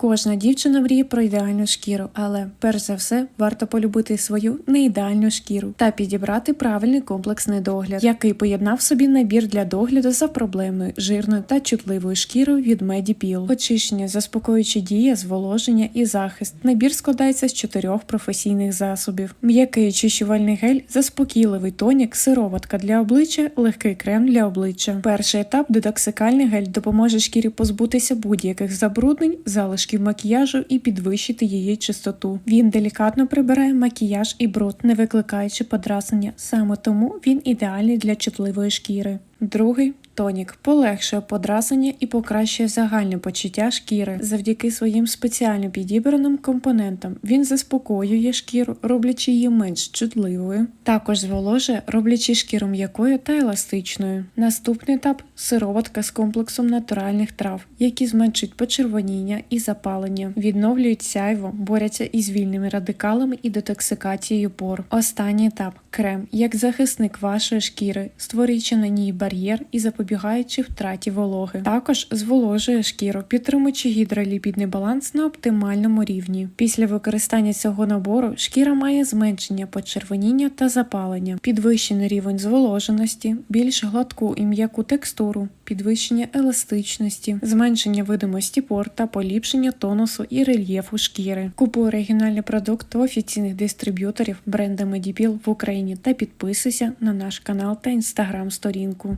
Кожна дівчина мріє про ідеальну шкіру, але перш за все варто полюбити свою неідеальну шкіру та підібрати правильний комплексний догляд, який поєднав собі набір для догляду за проблемною, жирною та чутливою шкірою від Medipil. Очищення, заспокоюючі дія, зволоження і захист. Набір складається з чотирьох професійних засобів: м'який очищувальний гель, заспокійливий тонік, сироватка для обличчя, легкий крем для обличчя. Перший етап детоксикальний гель допоможе шкірі позбутися будь-яких забруднень, залишків макіяжу і підвищити її чистоту. Він делікатно прибирає макіяж і бруд, не викликаючи подразнення. Саме тому він ідеальний для чутливої шкіри. Другий тонік полегшує подразнення і покращує загальне почуття шкіри завдяки своїм спеціально підібраним компонентам. Він заспокоює шкіру, роблячи її менш чутливою. Також зволожує, роблячи шкіру м'якою та еластичною. Наступний етап сироватка з комплексом натуральних трав, які зменшують почервоніння і запалення, відновлюють сяйво, борються із вільними радикалами і детоксикацією пор. Останній етап крем як захисник вашої шкіри, створюючи на ній бар'єр і запобігаючи втраті вологи. Також зволожує шкіру, підтримуючи гідроліпідний баланс на оптимальному рівні. Після використання цього набору шкіра має зменшення почервоніння та запалення, підвищений рівень зволоженості, більш гладку і м'яку текстуру, підвищення еластичності, зменшення видимості пор та поліпшення тонусу і рельєфу шкіри. Купуй оригінальний продукт офіційних дистриб'юторів бренда Medipil в Україні та підписуйся на наш канал та інстаграм сторінку.